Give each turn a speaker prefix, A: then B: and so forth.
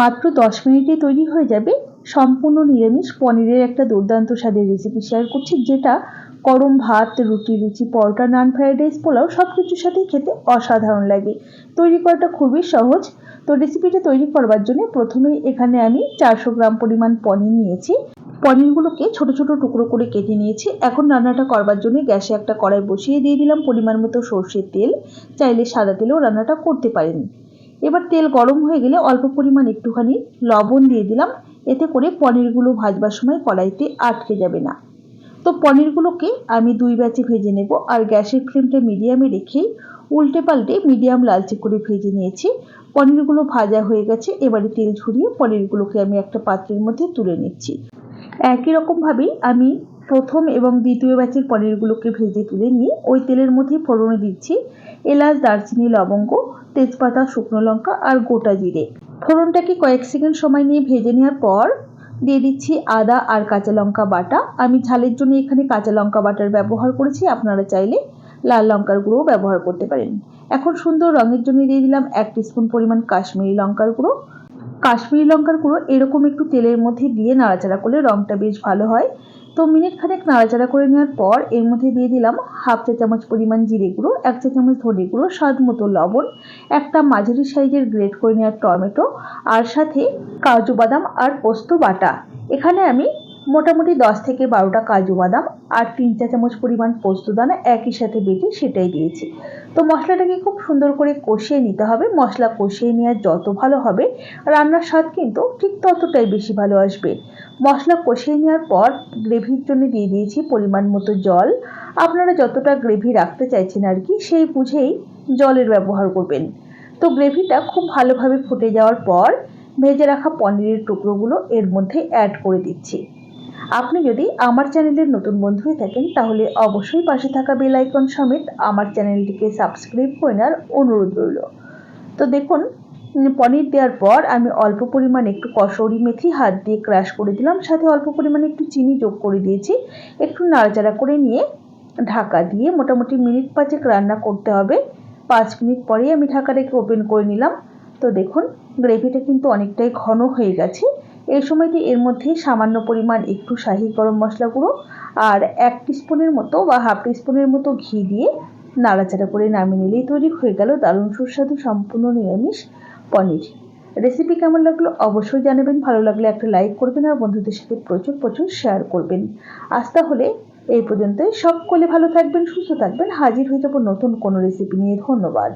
A: মাত্র দশ মিনিটে তৈরি হয়ে যাবে সম্পূর্ণ নিরামিষ পনিরের একটা দুর্দান্ত স্বাদের রেসিপি শেয়ার করছি, যেটা গরম ভাত, রুটি, লুচি, পরোটা, নান ফ্রাইড রাইস পোলাও সব কিছুর সাথেই খেতে অসাধারণ লাগে। তৈরি করাটা খুবই সহজ। তো রেসিপিটা তৈরি করবার জন্য প্রথমেই এখানে আমি চারশো গ্রাম পরিমাণ পনির নিয়েছি। পনিরগুলোকে ছোট ছোট টুকরো করে কেটে নিয়েছি। এখন রান্নাটা করবার জন্য গ্যাসে একটা কড়াই বসিয়ে দিয়ে দিলাম পরিমাণ মতো সর্ষের তেল। চাইলে সাদা তেলেও রান্নাটা করতে পারেন। এবার তেল গরম হয়ে গেলে অল্প পরিমাণ একটুখানি লবণ দিয়ে দিলাম। এতে করে পনিরগুলো ভাজবার সময় কড়াইতে আটকে যাবে না। তো পনিরগুলোকে আমি দুই ব্যাচে ভেজে নেব আর গ্যাসের ফ্লেমটা মিডিয়ামে রেখেই উল্টে পাল্টে মিডিয়াম লালচে করে ভেজে নিয়েছি। পনিরগুলো ভাজা হয়ে গেছে, এবারে তেল ঝরিয়ে পনিরগুলোকে আমি একটা পাত্রের মধ্যে তুলে নিচ্ছি। একই রকমভাবেই আমি প্রথম এবং দ্বিতীয় ব্যাচের পনিরগুলোকে ভেজে তুলে নিয়ে ওই তেলের মধ্যে ফোড়নে দিচ্ছি এলাচ, দারচিনি, লবঙ্গ, তেজপাতা, শুকনো লঙ্কা আর গোটা জিরে। ফোড়নটাকে কয়েক সেকেন্ড সময় নিয়ে ভেজে নেওয়ার পর দিয়ে দিচ্ছি আদা আর কাঁচা লঙ্কা বাটা। আমি ঝালের জন্য এখানে কাঁচা লঙ্কা বাটার ব্যবহার করেছি, আপনারা চাইলে লাল লঙ্কার গুঁড়োও ব্যবহার করতে পারেন। এখন সুন্দর রঙের জন্য দিয়ে দিলাম এক স্পুন পরিমাণ কাশ্মীরি লঙ্কার গুঁড়ো। কাশ্মীরি লঙ্কার গুঁড়ো এরকম একটু তেলের মধ্যে দিয়ে নাড়াচাড়া করলে রঙটা বেশ ভালো হয়। তো মিনিট খানেক নাড়াচাড়া করে নেওয়ার পর এর মধ্যে দিয়ে দিলাম হাফ চা চামচ পরিমাণ জিরে গুঁড়ো, এক চা চামচ ধনে গুঁড়ো, স্বাদ মতো লবণ, একটা মাঝারি সাইজের গ্রেট করে নেওয়ার টমেটো, আর সাথে কাজু বাদাম আর পোস্ত বাটা। এখানে আমি মোটামুটি দশ থেকে বারোটা কাজু বাদাম আর তিন চা চামচ পরিমাণ পোস্ত দানা একই সাথে বেটে সেটাই দিয়েছি। তো মশলাটাকে খুব সুন্দর করে কষিয়ে নিতে হবে। মশলা কষিয়ে নেওয়া যত ভালো হবে, রান্নার স্বাদ কিন্তু ঠিক ততটাই বেশি ভালো আসবে। মশলা কষিয়ে নেওয়ার পর গ্রেভির জন্য দিয়ে দিয়েছি পরিমাণ মতো জল। আপনারা যতটা গ্রেভি রাখতে চাইছেন আর কি, সেই বুঝেই জলের ব্যবহার করবেন। তো গ্রেভিটা খুব ভালোভাবে ফুটে যাওয়ার পর ভেজে রাখা পনিরের টুকরোগুলো এর মধ্যে অ্যাড করে দিচ্ছি। আপনি যদি আমার চ্যানেলের নতুন বন্ধু হয়ে থাকেন, তাহলে অবশ্যই পাশে থাকা বেল আইকন সমেত আমার চ্যানেলটিকে সাবস্ক্রাইব করে নেওয়ার অনুরোধ রইল। তো দেখুন, পনির দেওয়ার পর আমি অল্প পরিমাণ একটু কসৌরি মেথি, হাত দিয়ে ক্রাশ করে দিলাম, সাথে অল্প পরিমাণে একটু চিনি যোগ করে দিয়েছি। একটু নাড়াচাড়া করে নিয়ে ঢাকা দিয়ে মোটামুটি মিনিট পাঁচেক রান্না করতে হবে। পাঁচ মিনিট পরেই আমি ঢাকা রেখে ওপেন করে নিলাম। তো দেখুন, গ্রেভিটা কিন্তু অনেকটাই ঘন হয়ে গেছে। এই সময়তে এর মধ্যে সামান্য পরিমাণ একটু শাহি গরম মশলা গুঁড়ো আর এক স্পুনের মতো বা হাফ স্পুনের মতো ঘি দিয়ে নাড়াচাড়া করে নামিয়ে নিলেই তৈরি হয়ে গেল দারুণ সুস্বাদু সম্পূর্ণ নিরামিষ পনির। রেসিপি কেমন লাগল অবশ্যই জানাবেন, ভালো লাগলে একটা লাইক করবেন আর বন্ধুদের সাথে প্রচুর প্রচুর শেয়ার করবেন। আজ তাহলে এই পর্যন্তই। সকলে ভালো থাকবেন, সুস্থ থাকবেন। হাজির হয়ে যাব নতুন কোনো রেসিপি নিয়ে। ধন্যবাদ।